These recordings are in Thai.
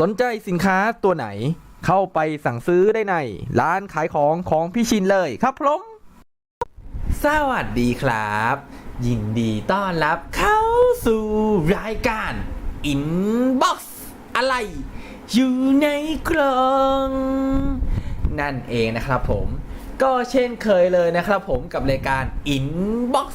สนใจสินค้าตัวไหน เข้าไปสั่งซื้อได้ใน ร้านขายของของพี่ชินเลยครับผมสวัสดีครับ ยินดีต้อนรับเข้าสู่รายการ Inbox อะไร อยู่ในกล่อง นั่นเองนะครับผม ก็เช่นเคยเลยนะครับผมกับรายการ Inbox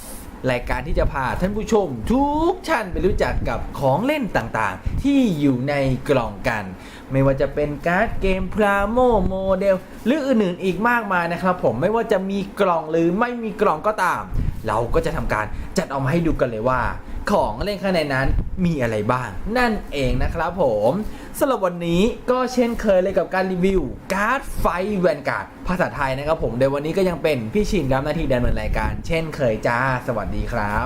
รายการที่จะพาท่านผู้ชม ทุกท่านไปรู้จักกับของเล่นต่างๆ ที่อยู่ในกล่องกัน ไม่ว่าจะเป็นการ์ดเกมพลาโมโมเดลหรืออื่นๆอีกมากมายนะครับ ผมไม่ว่าจะมีกล่องหรือไม่มีกล่องก็ตาม เราก็จะทำการจัดเอามาให้ดูกันเลยว่า ของเล่นข้างในนั้นมีอะไรบ้าง นั่นเองนะครับผมสำหรับวันนี้ก็เช่นเคยเลยกับการรีวิว การ์ดไฟแวนการ์ดภาษาไทยนะครับผมโดยวันนี้ก็ยังเป็นพี่ชินรับหน้าที่ดำเนินรายการ เช่นเคยจ้าสวัสดีครับ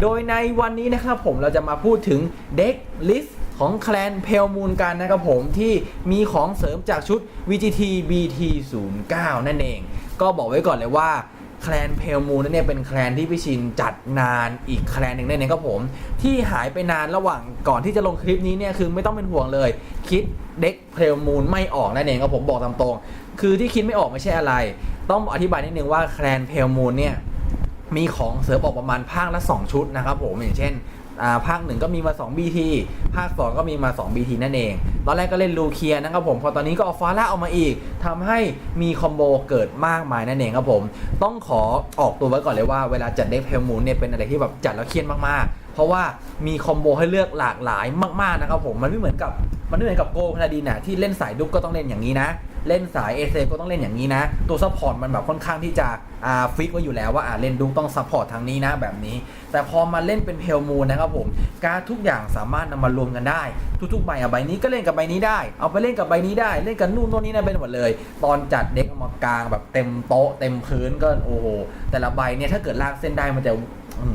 โดยในวันนี้นะครับผมเราจะมาพูดถึงเด็กลิสต์ของแคลนเพลมูลกันนะครับผมที่มีของเสริมจากชุด VGT BT 0 9 นั่นเอง ก็บอกไว้ก่อนเลยว่า แคลนเพลมูนนั่นเนี่ยเป็นแคลนที่พี่ชินจัดนานอีกแคลนหนึ่งนั่นเองครับผม ที่หายไปนานระหว่างก่อนที่จะลงคลิปนี้เนี่ยคือไม่ต้องเป็นห่วงเลย คิดเด็กเพลมูนไม่ออกนั่นเองครับผมบอกตามตรง คือที่คิดไม่ออกไม่ใช่อะไร ต้องอธิบายนิดนึงว่าแคลนเพลมูนเนี่ยมีของเสริมออกประมาณภาคละ 2 ชุดนะครับผมอย่างเช่น ภาคหนึ่งก็มีมา 2 BT ภาค 2 ก็มีมา 2 BT นั่นเอง ตอนแรกก็เล่นลูเคียนะครับผม พอตอนนี้ก็เอาฟาร่าออกมาอีกทำให้มีคอมโบเกิดมากมายนั่นเองครับผม ต้องขอออกตัวไว้ก่อนเลยว่าเวลาจัดเด็กเพลมูนเนี่ยเป็นอะไรที่แบบจัดแล้วเครียดมากๆ เพราะว่ามีคอมโบให้เลือกหลากหลายมากๆนะครับผม มันไม่เหมือนกับมันไม่เหมือนกับโกพาราดีนะที่เล่นสายดุกก็ต้องเล่นอย่างนี้นะ เล่นสายเอเซก็ต้องเล่นอย่างนี้นะ ตัวซัพพอร์ตมันแบบค่อนข้างที่จะอ่าฟิกไว้อยู่แล้วว่าอ่าเล่นดุกต้องซัพพอร์ตทางนี้นะแบบนี้ แต่พอมาเล่นเป็นเพลมูนนะครับผมการทุกอย่างสามารถนำมารวมกันได้ ทุกๆใบอะใบนี้ก็เล่นกับใบนี้ได้ เอาไปเล่นกับใบนี้ได้เล่นกับนู่นโน่นนี่นั่นเป็นหมดเลย ตอนจัดเด็กมากลางแบบเต็มโต๊ะเต็มพื้นก็โอ้โหแต่ละใบเนี่ยถ้าเกิดลากเส้นได้มันจะ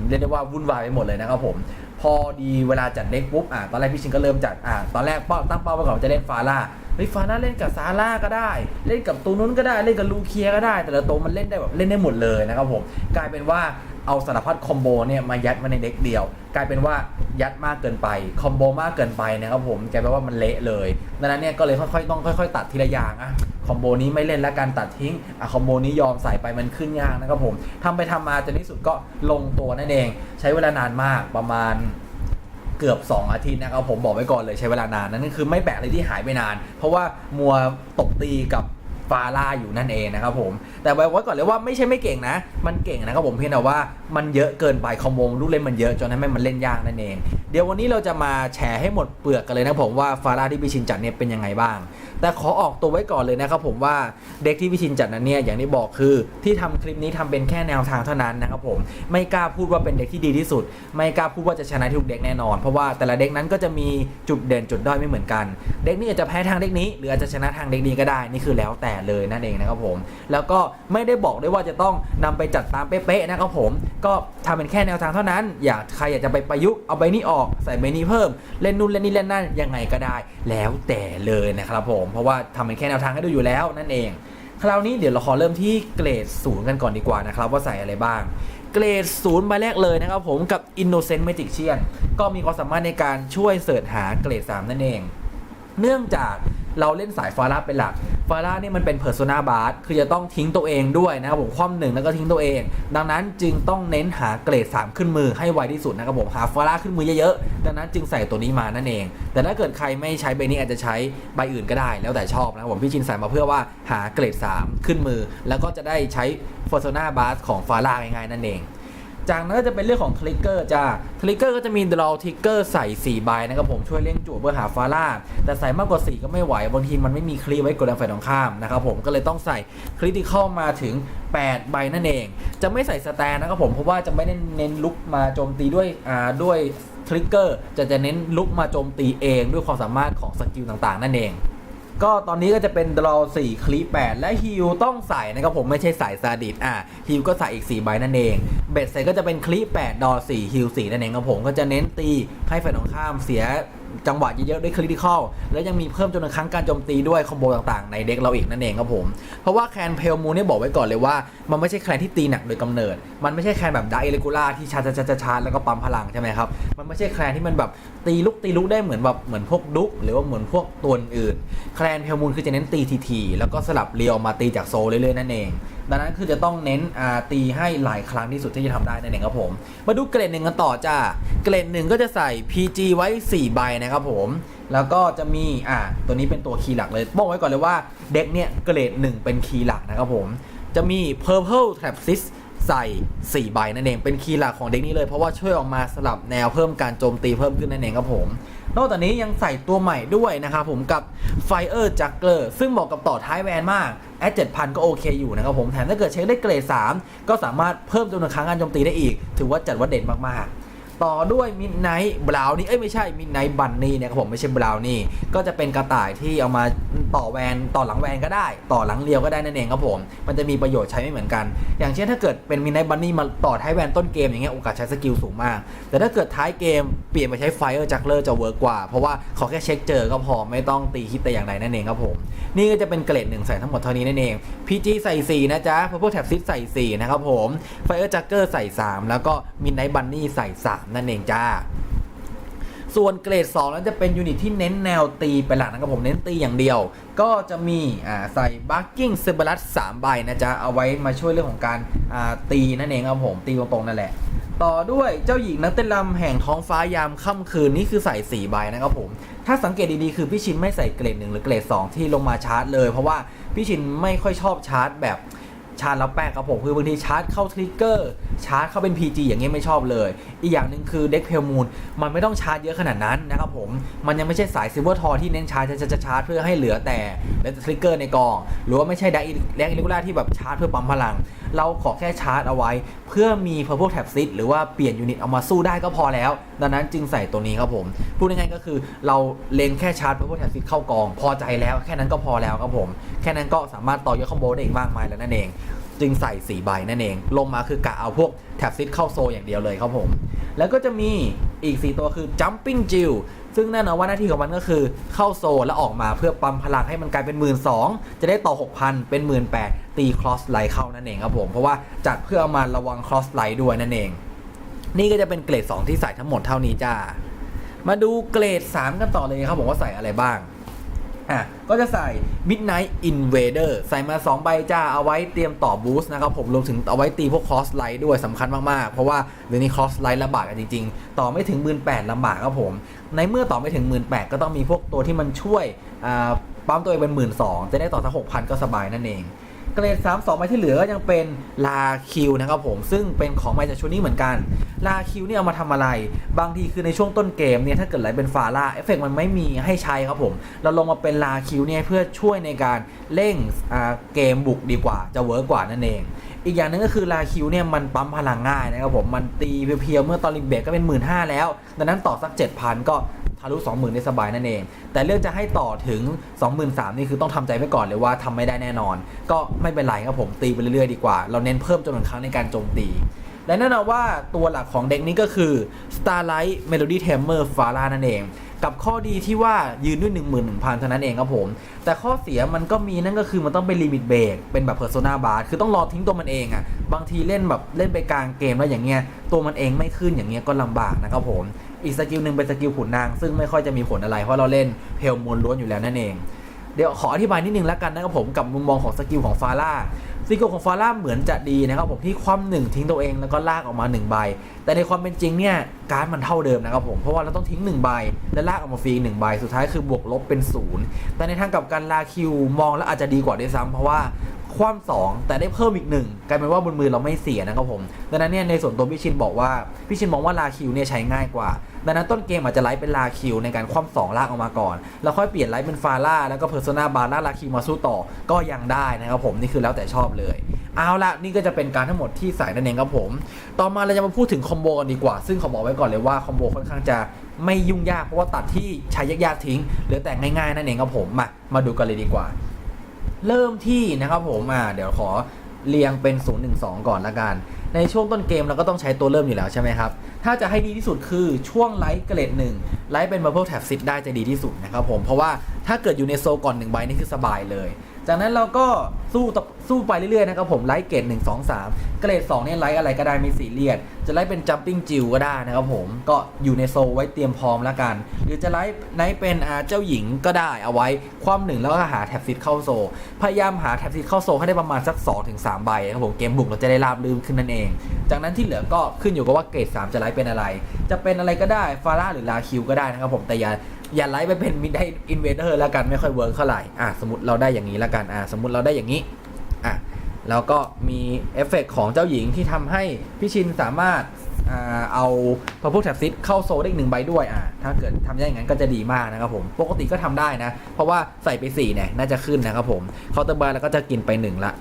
เรียกได้ว่าวุ่นวายไปหมดเลยนะครับผม พอดีเวลาจัดเด็กปุ๊บอะตอนแรกพี่ชินก็เริ่มจัดอะตอนแรกเป้าตั้งเป้าไว้ก่อนว่าจะเล่นฟาร่าเฮ้ยฟาร่าเล่นกับซาร่าก็ได้ เล่นกับตูนุ้นก็ได้เล่นกับลูเคียก็ได้ แต่ละตัวมันเล่นได้แบบเล่นได้หมดเลยนะครับผมกลายเป็นว่า เอาสารพัดคอมโบเนี่ยมายัดมาในเด็กเดียว กลายเป็นว่ายัดมากเกินไปคอมโบมากเกินไปนะครับผมกลายเป็นว่ามันเละเลยดังนั้นเนี่ยก็เลยค่อยๆต้องค่อย ๆ ตัดทีละอย่างอะคอมโบนี้ไม่เล่นแล้วการตัดทิ้งอะคอมโบนี้ยอมใส่ไปมันขึ้นยากนะครับผมทำไปทำมาจนที่สุดก็ลงตัวนั่นเอง ใช้เวลานานมากประมาณเกือบ 2 อาทิตย์นะครับผมบอกไว้ก่อนเลยใช้เวลานานนั่นคือไม่แปลกเลยที่หายไปนาน เพราะว่ามัวตบตีกับ ฟาร่าอยู่นั่นเองนะครับผมแต่ไว้ไว้ก่อนเลยว่าไม่ใช่ไม่เก่งนะ มันเก่งนะครับผมเพียงแต่ว่ามันเยอะเกินไปคอมโบลูกเล่นมันเยอะจนทำให้มันเล่นยากนั่นเอง เดี๋ยววันนี้เราจะมาแชร์ให้หมดเปลือกกันเลยนะผมว่าฟาร่าที่พี่ชินจัดเนี่ยเป็นยังไงบ้าง แต่ขอออกตัวไว้ก่อนเลยนะครับผมว่าเด็กที่พี่ชินจัดนั้นเนี่ยอย่างที่บอกคือที่ทำคลิปนี้ทำเป็นแค่แนวทางเท่านั้นนะครับผมไม่กล้าพูดว่าเป็นเด็กที่ดีที่สุด ไม่กล้าพูดว่าจะชนะทุกเด็กแน่นอน เพราะว่าแต่ละเด็กนั้นก็จะมีจุดเด่นจุดด้อยไม่เหมือนกัน เด็กนี้อาจจะแพ้ทางเด็กนี้ หรืออาจจะชนะทางเด็กนี้ก็ได้นี่คือแล้วแต่เลยนั่นเองนะครับผม แล้วก็ไม่ได้บอกด้วยว่าจะต้องนำไปจัดตามเป๊ะๆนะครับผม ก็ทำเป็นแค่แนวทางเท่านั้น อยากใครอยากจะไปประยุกต์เอาใบนี้ออกใส่ใบนี้เพิ่มเล่นนู่นเล่นนี่เล่นนั่นยังไงก็ได้ แล้วแต่เลยนะครับผม เพราะว่าทำเป็นแค่แนวทางให้ดูอยู่แล้วนั่นเอง คราวนี้เดี๋ยวเราขอเริ่มที่เกรดศูนย์กันก่อนดีกว่านะครับว่าใส่อะไรบ้างเกรดศูนย์ใบแรกเลยนะครับผมกับ Innocent Magician ก็มีความสามารถในการช่วยเสิร์ชหาเกรด 3 นั่นเอง เนื่องจาก เราเล่นสายฟาร่าเป็นหลัก ฟาร่านี่มันเป็นเพอร์โซนาบาร์คือจะต้องทิ้งตัวเองด้วยนะครับผมคว่ำหนึ่งแล้วก็ทิ้งตัวเอง ดังนั้นจึงต้องเน้นหาเกรด 3 ขึ้นมือให้ไวที่สุดนะครับผมหาฟาร่าขึ้นมือเยอะๆ ดังนั้นจึงใส่ตัวนี้มานั่นเอง แต่ถ้าเกิดใครไม่ใช้ใบนี้อาจจะใช้ใบอื่นก็ได้ แล้วแต่ชอบนะครับผมพี่ชินใส่มาเพื่อว่าหาเกรด 3 ขึ้นมือ แล้วก็จะได้ใช้เพอร์โซนาบาร์ของฟาร่าง่ายๆนั่นเอง จากนั้นก็จะเป็นเรื่องของทริกเกอร์จ้าทริกเกอร์ก็จะมีดรอทริกเกอร์ใส่4ใบนะครับผมช่วยเลี้ยงจู่เพื่อหาฟาร่าแต่ใส่มากกว่า 4 ก็ไม่ไหว บางทีมันไม่มีคลีไว้กดดันฝ่ายตรงข้ามนะครับผมก็เลยต้องใส่คริติคอลมาถึง 8 ใบนั่นเอง จะไม่ใส่สแตนนะครับผมเพราะว่าจะไม่ได้เน้นลุกมาโจมตีด้วยอ่าด้วยทริกเกอร์จะจะเน้นลุกมาโจมตีเองด้วยความสามารถของสกิลต่างๆ นั่นเอง ก็ตอนนี้ก็จะเป็นดรอ4คลีแปดและฮิวต้องใส่นะครับผมไม่ใช่สายซาดิสอะฮิวก็ใส่อีก 4 ใบนั่นเอง เบ็ดเสร็จก็จะเป็นคลีแปดดอ4ฮิว4นั่นเองครับผมก็จะเน้นตีให้ฝ่ายตรงข้ามเสีย จังหวะเยอะๆด้วยคริติคอลแล้วยังมีเพิ่มจำนวนครั้งการโจมตีด้วยคอมโบต่างๆในเด็กเราอีกนั่นเองครับผม เพราะว่าแคนเพลมูนเนี่ยบอกไว้ก่อนเลยว่ามันไม่ใช่แคนที่ตีหนักโดยกำเนิด มันไม่ใช่แคนแบบไดเรกูล่าที่ชาร์จชาร์จชาร์จแล้วก็ปั๊มพลังใช่ไหมครับมันไม่ใช่แคนที่มันแบบตีลุกตีลุกได้เหมือนแบบเหมือนพวกดุกหรือว่าเหมือนพวกตัวอื่นแคนเพลมูนคือจะเน้นตีทีๆแล้วก็สลับเรียวมาตีจากโซเรื่อยๆนั่นเองดังนั้นคือจะต้องเน้นตีให้หลายครั้งที่สุดที่จะทำได้นั่นเองครับผม มาดูเกรดหนึ่งกันต่อจ้าเกรดหนึ่งก็จะใส่ PG ไว้ 4 ใบนะครับครับผม แล้วก็จะมีอ่าตัวนี้เป็นตัวคีย์หลักเลยบอกไว้ก่อนเลยว่าเด็กเนี่ยเกรดหนึ่งเป็นคีย์หลักนะครับผม จะมี Purple Trap Sys ใส่ 4 ใบนั่นเองเป็นคีย์หลักของเด็กนี้เลย เพราะว่าช่วยออกมาสลับแนวเพิ่มการโจมตีเพิ่มขึ้นนั่นเองครับผม นอกจากนี้ยังใส่ตัวใหม่ด้วยนะครับผมกับ Fire Juggler ซึ่งเหมาะกับต่อท้ายแวนมากแอด7,000ก็โอเคอยู่นะครับผมแถมถ้าเกิดเช็คได้เกรด 3 ก็สามารถเพิ่มจำนวนครั้งการโจมตีได้อีก ถือว่าจัดว่าเด่นมากๆ ต่อด้วยมิดไนท์บราวนี่เอ้ยไม่ใช่มิดไนท์บันนี่นะครับผมไม่ใช่บราวนี่ก็จะเป็นกระต่ายที่เอามาต่อแวนต่อหลังแวนก็ได้ ต่อหลังเรียวก็ได้นั่นเองครับผม มันจะมีประโยชน์ใช้ไม่เหมือนกัน อย่างเช่นถ้าเกิดเป็นมิดไนท์บันนี่มาต่อท้ายแวนต้นเกมอย่างเงี้ยโอกาสใช้สกิลสูงมาก แต่ถ้าเกิดท้ายเกมเปลี่ยนไปใช้ไฟเออร์จักเลอร์จะเวิร์กกว่า เพราะว่าขอแค่เช็คเจอก็พอไม่ต้องตีคิดแต่อย่างใดนั่นเองครับผมนี่ก็จะเป็นเกรดหนึ่งใส่ทั้งหมดเท่านี้นั่นเอง PG ใส่4นะจ๊ะ Purple Tab Six ใส่4นะครับผม Fire Jacker ใส่ 3 แล้วก็ Midnight Bunny ใส่3นั่นเองจ้า ส่วนเกรด 2 นั้นจะเป็นยูนิตที่เน้นแนวตีเป็นหลักนะครับผมเน้นตีอย่างเดียว ก็จะมีอ่าใส่ Barking s e b e r u s 3ใบนะจ๊ะ เอาไว้มาช่วยเรื่องของการตีนั่นเองครับผมตีตรงๆนั่นแหละต่อด้วยเจ้าหญิงนักเต้นรำแห่งท้องฟ้ายามค่ำคืนนี่คือใส่ 4 ใบนะครับผม ถ้าสังเกตดีๆ คือพี่ชินไม่ใส่เกรด1หรือเกรด 2 ที่ลงมาชาร์จเลย เพราะว่าพี่ชินไม่ค่อยชอบชาร์จแบบชาร์จแล้วแป๊กครับผมคือบางทีชาร์จเข้าทริกเกอร์ ชาร์จเข้าเป็น PG อย่างเงี้ยไม่ชอบเลย อีกอย่างหนึ่งคือเด็กเพลมูนมันไม่ต้องชาร์จเยอะขนาดนั้นนะครับผม มันยังไม่ใช่สายซิลเวอร์ทอที่เน้นชาร์จจะจะชาร์จเพื่อให้เหลือแต่และทริกเกอร์ในกอง หรือว่าไม่ใช่แดกแดกอิเลกูล่าที่แบบชาร์จเพื่อปั๊มพลัง เราขอแค่ชาร์จเอาไว้ เพื่อมี Purple Tab Sit หรือว่าเปลี่ยนยูนิตเอามาสู้ได้ก็พอแล้ว ดังนั้นจึงใส่ตัวนี้ครับผม พูดง่ายๆก็คือเราเล็งแค่ชาร์จ Purple Tab Sit เข้ากอง พอใจแล้วแค่นั้นก็พอแล้วครับผม แค่นั้นก็สามารถต่อยอดคอมโบได้อีกมากมายแล้วนั่นเอง จึงใส่4ใบนั่นเอง ลงมาคือกะเอาพวกแท็บซิตเข้าโซอย่างเดียวเลยครับผม แล้วก็จะมีอีก 4 ตัวคือ Jumping Jill ซึ่งแน่นอนว่าหน้าที่ของมันก็คือเข้าโซแล้วออกมาเพื่อปั๊มพลังให้มันกลายเป็น 1 2ื่นจะได้ต่อ 6,000 เป็น 1 8ื่นตีครอสไลท์เข้านั่นเองครับผม เพราะว่าจัดเพื่อเอามาระวังครอสไลท์ด้วยนั่นเอง นี่ก็จะเป็นเกรด 2 ที่ใส่ทั้งหมดเท่านี้จ้ามาดูเกรด 3 กันต่อเลยครับผมว่าใส่อะไรบ้าง อะก็จะใส่ Midnight Invader ใส่มา 2 ใบจ้า เอาไว้เตรียมต่อบูสต์นะครับผมรวมถึงเอาไว้ตีพวกคอสไลท์ด้วยสำคัญมากๆ เพราะว่าเดี๋ยวนี้คอสไลท์ลำบากกันจริง ๆ ต่อไม่ถึง 1 8ื่นลำบากครับผม ในเมื่อต่อไม่ถึง 1 8ื่นก็ต้องมีพวกตัวที่มันช่วยปั๊มตัวเองเป็น 1 2ื่นจะได้ต่อสักหกพันก็สบายนั่นเอง เกรด 3 2ใบที่เหลือก็ยังเป็นลาคิวนะครับผม ซึ่งเป็นของใหม่จากชุดนี้เหมือนกัน ลาคิวเนี่ยเอามาทำอะไร บางทีคือในช่วงต้นเกมเนี่ยถ้าเกิดไหลเป็นฟาร่าเอฟเฟกมันไม่มีให้ใช้ครับผม เราลงมาเป็นลาคิวเนี่ยเพื่อช่วยในการเร่งเกมบุกดีกว่าจะเวิร์กกว่านั่นเองอีกอย่างหนึงก็คือลาคิวเนี่ยมันปั๊มพลังง่ายนะครับผม มันตีเพียวๆเมื่อตอนลิมเบรกก็เป็น 1 5ื่นแล้ว ดังนั้นต่อสัก 7,000 ก็ ทะลุ 20,000 ได้สบายนั่นเอง แต่เรื่องจะให้ต่อถึง 23,000นี่คือต้องทำใจไว้ก่อนเลยว่าทำไม่ได้แน่นอน ก็ไม่เป็นไรครับผมตีไปเรื่อยๆดีกว่า เราเน้นเพิ่มจำนวนครั้งในการโจมตี และแน่นอนว่าตัวหลักของเด็กนี้ก็คือ Starlight Melody Tamer f a r a นั่นเองกับข้อดีที่ว่ายืนด้วย 11,000เท่านั้นเองครับผม แต่ข้อเสียมันก็มีนั่นก็คือมันต้องเป็นลิมิตเบรกเป็นแบบ Persona Bar คือต้องรอทิ้งตัวมันเองอะ่ะ บางทีเล่นแบบเล่นไปกลางเกมแล้วอย่างเงี้ยตัวมันเองไม่ขึ้นอย่างเงี้ยก็ลำบากนะครับผม อีกสกิลหนึ่งเป็นสกิลขุนนาง ซึ่งไม่ค่อยจะมีผลอะไรเพราะเราเล่นเพลมวลล้วนอยู่แล้วนั่นเอง เดี๋ยวขออธิบายนิดนึงแล้วกันนะครับผมกับมุมมองของสกิลของฟาร่าสกิลของฟาร่าเหมือนจะดีนะครับผมที่คว่ำหนึ่งทิ้งตัวเองแล้วก็ลากออกมา1ใบ แต่ในความเป็นจริงเนี่ยการมันเท่าเดิมนะครับผมเพราะว่าเราต้องทิ้ง1ใบและลากออกมาฟรีหนึ่งใบสุดท้ายคือบวกลบเป็นศูนย์แต่ในทางกับการลาคิวมองแล้วอาจจะดีกว่าด้วยซ้ำเพราะว่าคว่ำสองแต่ได้เพิ่มอีกหนึ่งกลายเป็นว่าบนมือเราไม่เสียนะครับผมดังนั้นเนี่ยในส่วนตัวพี่ชินบอกว่าพี่ชินมองว่าลาคิวเนี่ยใช้ง่ายกว่า ดังนั้นต้นเกมอาจจะไลฟ์เป็นลาคิวในการคว่ำสองลากออกมาก่อน แล้วค่อยเปลี่ยนไลฟ์เป็นฟาร่าแล้วก็เพอร์โซนาบาร์ลาลาคิวมาสู้ต่อก็ยังได้นะครับผมนี่คือแล้วแต่ชอบเลย เอาละนี่ก็จะเป็นการทั้งหมดที่ใส่นั่นเองครับผม ต่อมาเราจะมาพูดถึงคอมโบกันดีกว่า ซึ่งขอบอกไว้ก่อนเลยว่าคอมโบค่อนข้างจะไม่ยุ่งยากเพราะว่าตัดที่ใช้ยากๆทิ้งเหลือแต่ง่ายๆนั่นเองครับผมมามาดูกันเลยดีกว่า เริ่มที่นะครับผมอ่าเดี๋ยวขอเรียงเป็น 0 1 2 ก่อนละกัน ในช่วงต้นเกมเราก็ต้องใช้ตัวเริ่มอยู่แล้วใช่ไหมครับ ถ้าจะให้ดีที่สุดคือช่วงไลท์เกรดหนึ่งไลท์เป็น Purple Tab Sit ได้จะดีที่สุดนะครับผม เพราะว่าถ้าเกิดอยู่ในโซก่อนหนึ่งใบนี่คือสบายเลย จากนั้นเราก็สู้ต่อสู้ไปเรื่อยๆนะครับผมไลท์เกรด1 2 3เกรด2เนี่ยไลท์อะไรก็ได้ไม่ซีเรียสจะไลท์เป็น jumping jill ก็ได้นะครับผมก็อยู่ในโซไว้เตรียมพร้อมแล้วกัน หรือจะไลท์ไลท์เป็นเจ้าหญิงก็ได้เอาไว้ความหนึ่งแล้วก็หาแท็บซิตเข้าโซ พยายามหาแท็บซิตเข้าโซให้ได้ประมาณสัก 2-3 ใบนะครับผมเกมบุกเราจะได้ราบรื่นขึ้นนั่นเอง จากนั้นที่เหลือก็ขึ้นอยู่กับว่าเกรด3 จะไลท์เป็นอะไร จะเป็นอะไรก็ได้ฟาร่าหรือลาคิวก็ได้นะครับผมแต่อย่า อย่าไลท์ไปเป็นมิดได้อินเวเดอร์แล้วกันไม่ค่อยเวิร์กเท่าไหร่อะสมมติเราได้อย่างนี้แล้วกันอะสมมติเราได้อย่างนี้อะแล้วก็มีเอฟเฟกต์ของเจ้าหญิงที่ทำให้พี่ชินสามารถอ่าเอาพอพวกแท็บซิตเข้าโซได้อีกหนึ่งใบด้วยอะถ้าเกิดทำได้อย่างนั้นก็จะดีมากนะครับผม ปกติก็ทำได้นะ เพราะว่าใส่ไป4เนี่ยน่าจะขึ้นนะครับผมเคาน์เตอร์บาร์แล้วก็จะกินไปหนึ่งละ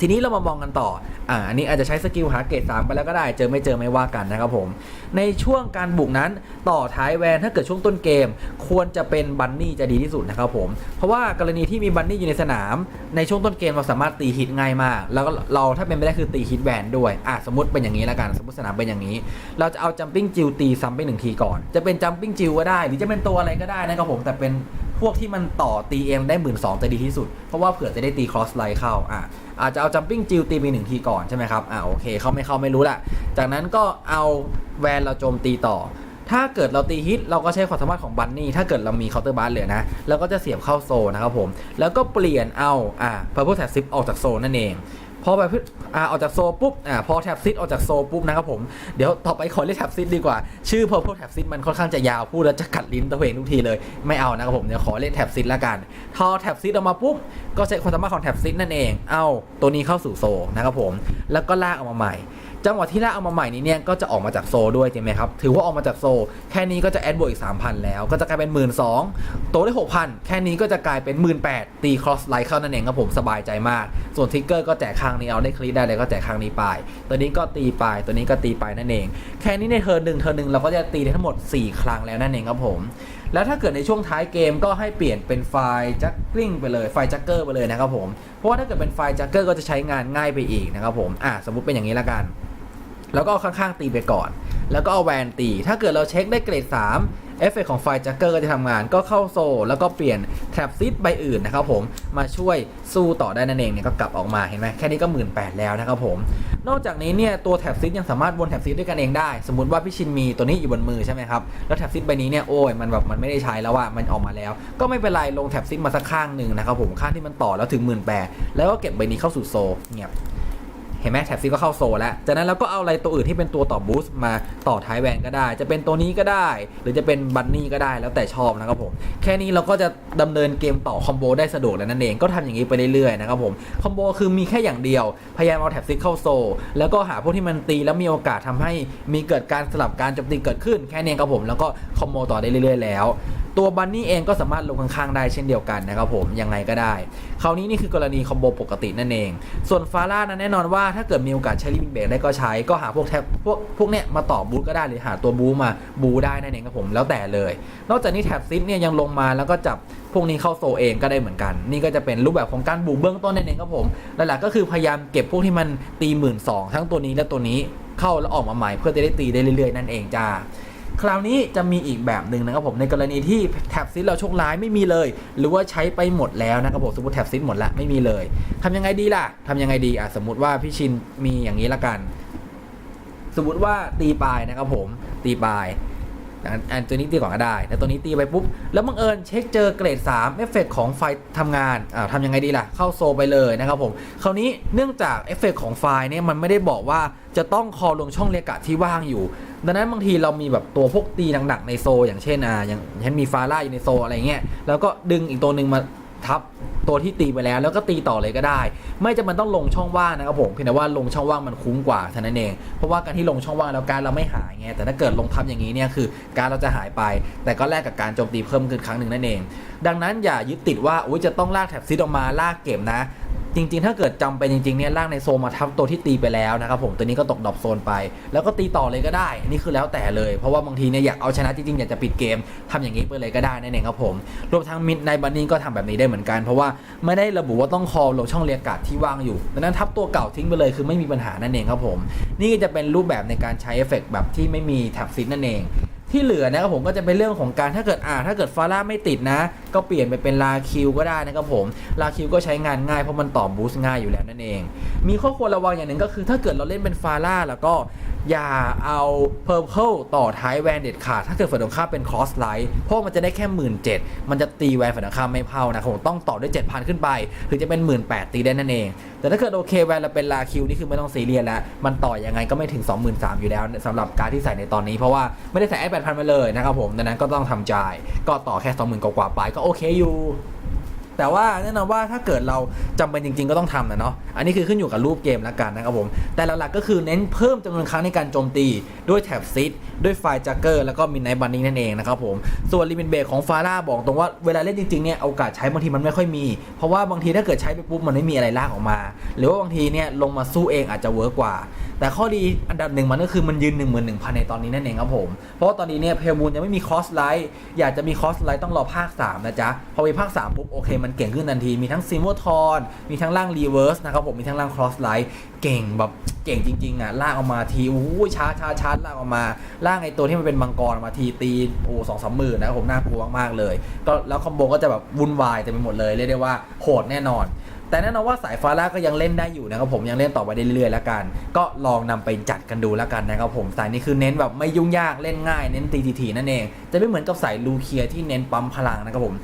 ทีนี้เรามามองกันต่อ อ่า อันนี้อาจจะใช้สกิลหาเกรด3ไปแล้วก็ได้ เจอไม่เจอไม่ว่ากันนะครับผม ในช่วงการบุกนั้นต่อท้ายแวนถ้าเกิดช่วงต้นเกม ควรจะเป็นบันนี่จะดีที่สุดนะครับผม เพราะว่ากรณีที่มีบันนี่อยู่ในสนาม ในช่วงต้นเกมเราสามารถตีฮิตง่ายมาก แล้วก็เราถ้าเป็นไปได้คือตีฮิตแวนด้วย อะสมมติเป็นอย่างนี้แล้วกัน สมมติสนามเป็นอย่างนี้ เราจะเอาจัมปิ้งจิวตีซ้ำไปหนึ่งทีก่อน จะเป็นจัมปิ้งจิวก็ได้ หรือจะเป็นตัวอะไรก็ได้นะครับผม แต่เป็น พวกที่มันต่อตีเองได้หมื่นสองจะดีที่สุด เพราะว่าเผื่อจะได้ตีครอสไลท์เข้าอะอาจจะเอาจัมปิ้งจิวตีไปหนึ่งทีก่อนใช่ไหมครับอ่าโอเคเข้าไม่เข้าไม่รู้แหละจากนั้นก็เอาแวนเราโจมตีต่อ ถ้าเกิดเราตีฮิตเราก็ใช้ความสามารถของบันนี่ถ้าเกิดเรามีเคาน์เตอร์บาร์เหลือนะแล้วก็จะเสียบเข้าโซนนะครับผมแล้วก็เปลี่ยนเอาอ่าพอพวกแท็ซิปออกจากโซนนั่นเอง พอไปอ่าออกจากโซปุ๊บอ่าพอแท็บซิดออกจากโซปุ๊บนะครับผมเดี๋ยวต่อไปขอเรียกแท็บซิดดีกว่าชื่อ Purple แท็บซิดมันค่อนข้างจะยาวพูดแล้วจะกัดลิ้นตัวเองทุกทีเลยไม่เอานะครับผมเดี๋ยวขอเรียกแท็บซิดละกันพอแท็บซิดออกมาปุ๊บก็ใช้ความสามารถของแท็บซิดนั่นเอง เอาตัวนี้เข้าสู่โซนะครับผมแล้วก็ลากออกมาใหม่ จังหวะที่ลากเอามาใหม่นี้เนี่ยก็จะออกมาจากโซด้วยจริงไหมครับ ถือว่าออกมาจากโซ แค่นี้ก็จะแอดบวกอีก 3,000 แล้ว ก็จะกลายเป็น 1 2 0 0 0ตัวได้ 6,000 แค่นี้ก็จะกลายเป็น 1 8 0 0 0ตีครอสไลท์เข้านั่นเองครับผมสบายใจมาก ส่วนทิกเกอร์ก็แจกข้างนี้เอาได้คลิกได้เลยก็แจกข้างนี้ไป ตัวนี้ก็ตีไปตัวนี้ก็ตีไปนั่นเอง แค่นี้ในเทิร์นหนึ่งเทิร์นหนึ่งเราก็จะตีได้ทั้งหมด 4 ครั้งแล้วนั่นเองครับผมแล้วถ้าเกิดในช่วงท้ายเกมก็ให้เปลี่ยนเป็นไฟล์จักกลิ้งไปเลยไฟล์จักเกอร์ไปเลยนะครับผม เพราะว่าถ้าเกิดเป็นไฟล์จักเกอร์ก็จะใช้งานง่ายไปอีกนะครับผม อะสมมติเป็นอย่างนี้ละกัน แล้วก็เอาข้างๆตีไปก่อน แล้วก็เอาแวนตี ถ้าเกิดเราเช็คได้เกรด 3 เอฟเฟกของไฟจักเกอร์ก็จะทำงาน ก็เข้าโซ แล้วก็เปลี่ยนแท็บซิดใบอื่นนะครับผม มาช่วยสู้ต่อได้นั่นเองเนี่ยก็กลับออกมาเห็นไหมแค่นี้ก็1 8ื่นแล้วนะครับผม นอกจากนี้เนี่ยตัวแท็บซิดยังสามารถวนแท็บซิดด้วยกันเองได้ สมมติว่าพี่ชินมีตัวนี้อยู่บนมือใช่ไหมครับ แล้วแท็บซิดใบนี้เนี่ยโอ้ยมันแบบมันไม่ได้ใช้แล้วว่ามันออกมาแล้ว ก็ไม่เป็นไรลงแท็บซิดมาสักข้างหนึ่งนะครับผมข้างที่มันต่อแล้วถึง1 8ื่นแล้วก็เก็บใบนี้เข้าสู่โซเงียบ ห็นไหมแท็บซีก็เข้าโซแล้ว จากนั้นเราก็เอาอะไรตัวอื่นที่เป็นตัวต่อบูสต์มาต่อท้ายแวนก็ได้ จะเป็นตัวนี้ก็ได้ หรือจะเป็นบันนี่ก็ได้แล้วแต่ชอบนะครับผม แค่นี้เราก็จะดำเนินเกมต่อคอมโบได้สะดวกแล้วนั่นเอง ก็ทำอย่างนี้ไปเรื่อยๆนะครับผม คอมโบคือมีแค่อย่างเดียว พยายามเอาแท็บซิกเข้าโซ แล้วก็หาพวกที่มันตีแล้วมีโอกาสทำให้มีเกิดการสลับการโจมตีเกิดขึ้น แค่นี้ครับผม แล้วก็คอมโบต่อได้เรื่อย ๆ แล้ว ตัวบันนี่เองก็สามารถลงข้างๆได้เช่นเดียวกันนะครับผมยังไงก็ได้ คราวนี้นี่คือกรณีคอมโบปกตินั่นเอง ส่วนฟาร่านั้นแน่นอนว่าถ้าเกิดมีโอกาสใช้ลิมิตเบรกได้ก็ใช้ก็หาพวกแท็บพวกพวกเนี้ยมาต่อบูทก็ได้หรือหาตัวบูมาบูได้นั่นเองครับผมแล้วแต่เลย นอกจากนี้แท็บซิดเนี่ยยังลงมาแล้วก็จับพวกนี้เข้าโซเองก็ได้เหมือนกัน นี่ก็จะเป็นรูปแบบของการบูเบื้องต้นนั่นเองครับผมหลักๆก็คือพยายามเก็บพวกที่มันตีหมื่นสองทั้งตัวนี้และตัวนี้เข้าแล้วออกมาใหม่เพื่อจะได้ตีได้เรื่อยๆนั่นเองจ้า คราวนี้จะมีอีกแบบหนึ่งนะครับผมในกรณีที่แท็บซิสเราโชคร้ายไม่มีเลย หรือว่าใช้ไปหมดแล้วนะครับผมสมมติแท็บซิสหมดละไม่มีเลยทำยังไงดีล่ะทำยังไงดีอะสมมติว่าพี่ชินมีอย่างนี้ละกัน สมมติว่าตีปลายนะครับผมตีปลาย อันตัวนี้ตีก่อนก็ได้แต่ตัวนี้ตีไปปุ๊บ แล้วบังเอิญเช็คเจอเกรด3เอฟเฟกของไฟล์ทำงานอ่าทำยังไงดีล่ะ เข้าโซไปเลยนะครับผมคราวนี้เนื่องจากเอฟเฟกของไฟเนี่ยมันไม่ได้บอกว่าจะต้องคอลงช่องเรียกะที่ว่างอยู่ ดังนั้นบางทีเรามีแบบตัวพวกตีหนักๆในโซ อย่างเช่นอ่าอย่างเช่นมีฟาร่าอยู่ในโซอะไรเงี้ยแล้วก็ดึงอีกตัวหนึ่งมา ทับตัวที่ตีไปแล้ว แล้วก็ตีต่อเลยก็ได้ ไม่จำเป็นต้องลงช่องว่างนะครับผมเพียงแต่ว่าลงช่องว่างมันคุ้มกว่าเท่านั้นเองเพราะว่าการที่ลงช่องว่างแล้วการเราไม่หายไงแต่ถ้าเกิดลงทับอย่างนี้เนี่ยคือการเราจะหายไป แต่ก็แลกกับการโจมตีเพิ่มขึ้นครั้งหนึ่งนั่นเอง ดังนั้นอย่ายึดติดว่าอุ้ยจะต้องลากแท็บซิดออกมาลากเก็บนะ จริง ๆ ถ้าเกิดจำเป็นจริงๆเนี่ยล่างในโซมาทับตัวที่ตีไปแล้วนะครับผมตัวนี้ก็ตกดรอปโซนไป แล้วก็ตีต่อเลยก็ได้ นี่คือแล้วแต่เลย เพราะว่าบางทีเนี่ยอยากเอาชนะจริงๆ อยากจะปิดเกมทำอย่างนี้ไปเลยก็ได้นั่นเองครับผมรวมทั้งมิดในบันนี่ก็ทำแบบนี้ได้เหมือนกันเพราะว่าไม่ได้ระบุว่าต้องคอลงช่องเรียกกาดที่ว่างอยู่ดังนั้นทับตัวเก่าทิ้งไปเลยคือไม่มีปัญหานั่นเองครับผม นี่จะเป็นรูปแบบในการใช้เอฟเฟกต์แบบที่ไม่มีแท็บซิดนั่นเอง ที่เหลือนะครับผมก็จะเป็นเรื่องของการถ้าเกิดอ่าถ้าเกิดฟาร่าไม่ติดนะ ก็เปลี่ยนไปเป็นลาคิวก็ได้นะครับผมลาคิวก็ใช้งานง่ายเพราะมันต่อบูสต์ง่ายอยู่แล้วนั่นเอง มีข้อควรระวังอย่างหนึ่งก็คือ ถ้าเกิดเราเล่นเป็นฟาร่าแล้วก็อย่าเอาเพอร์เพิลต่อท้ายแวนเด็ดขาด ถ้าเกิดฝ่ายตรงข้ามเป็นคอสไลท์เพราะมันจะได้แค่หมื่นเจ็ดมันจะตีแวนฝ่ายตรงข้ามไม่เข้านะครับผมต้องต่อด้วย 7,000 ขึ้นไป ถึงจะเป็น 1 8ื่นตีได้นั่นเอง แต่ถ้าเกิดโอเคแวนเราเป็นลาคิวนี่คือไม่ต้องซีเรียสแล้ว มันต่อยังไงก็ไม่ถึง 23,000อยู่แล้วสำหรับการที่ใส่ในตอนนี้เพราะว่าไม่ได้ใส่ไอ้8,000มาเลยนะครับผมดังนั้นก็ต้องทำใจก็ต่อแค่20,000กว่าไปก็โอเคอยู่ แต่ว่าแน่นอนว่าถ้าเกิดเราจำเป็นจริง ๆ ก็ต้องทำนะเนาะอันนี้คือขึ้นอยู่กับรูปเกมแล้วกันนะครับผมแต่หลักๆก็คือเน้นเพิ่มจำนวนครั้งในการโจมตีด้วยแท็บซิดด้วยไฟจักเกอร์แล้วก็มินไนบันนี่นั่นเองนะครับผมส่วนลิมิตเบรกของฟาร่าบอกตรงว่าเวลาเล่นจริงๆเนี่ยโอกาสใช้บางทีมันไม่ค่อยมี เพราะว่าบางทีถ้าเกิดใช้ไปปุ๊บมันไม่มีอะไรลากออกมา หรือว่าบางทีเนี่ยลงมาสู้เองอาจจะเวิร์กกว่า แต่ข้อดีอันดับหนึ่งมันก็คือมันยืน1 1 0 0 0ในตอนนี้นั่นเองครับผม เพราะว่าตอนนี้เนี่ยเพลมูลยังไม่มีคอสไลท์อยากจะมีคอสไลท์ต้องรอภาค 3 นะจ๊ะ พอมีภาค 3 ปุ๊บ โอเค มันเก่งขึ้นทันที มีทั้งซิมโมทอนมีทั้งล่างรีเวิร์สนะครับผม มีทั้งล่างคอสไลท์เก่งแบบเก่งจริงๆอะลากออกมาทีโอ้ช้าช้าช้าลากออกมาล่างไอตัวที่มันเป็นมังกรออกมาทีตีโอ้สองสามหมื่นนะครับผมน่ากลัวมากๆเลย ก็แล้วคอมโบก็จะแบบวุ่นวายเต็มไปหมดเลยเรียกได้ว่าโหดแน่นอน แต่แน่นอนว่าสายฟ้าล่าก็ยังเล่นได้อยู่นะครับผมยังเล่นต่อไปได้เรื่อยๆแล้วกัน ก็ลองนำไปจัดกันดูแล้วกันนะครับผมสายนี้คือเน้นแบบไม่ยุ่งยากเล่นง่ายเน้นตีทีๆนั่นเอง จะไม่เหมือนกับสายลูเคียที่เน้นปั๊มพลังนะครับผม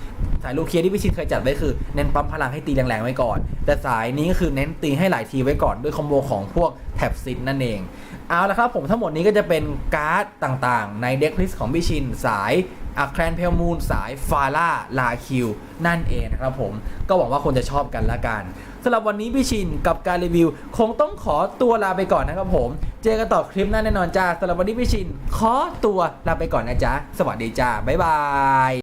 สายลูเคียที่พี่ชินเคยจัดไว้คือเน้นปั๊มพลังให้ตีแรงๆไว้ก่อน แต่สายนี้ก็คือเน้นตีให้หลายทีไว้ก่อนด้วยคอมโบของพวกแท็บซิดนั่นเองเอาละครับผมทั้งหมดนี้ก็จะเป็นการ์ดต่างๆ ในเด็กลิสของพี่ชินสาย อะแคลนเพลมูนสายฟาร่าลาคิว นั่นเองนะครับผม ก็หวังว่าคนจะชอบกันละกันสำหรับวันนี้พี่ชินกับการรีวิว คงต้องขอตัวลาไปก่อนนะครับผม เจอกันต่อคลิปหน้าแน่นอนจ้าสำหรับวันนี้พี่ชิน ขอตัวลาไปก่อนนะจ๊ะ สวัสดีจ้าบ๊ายบาย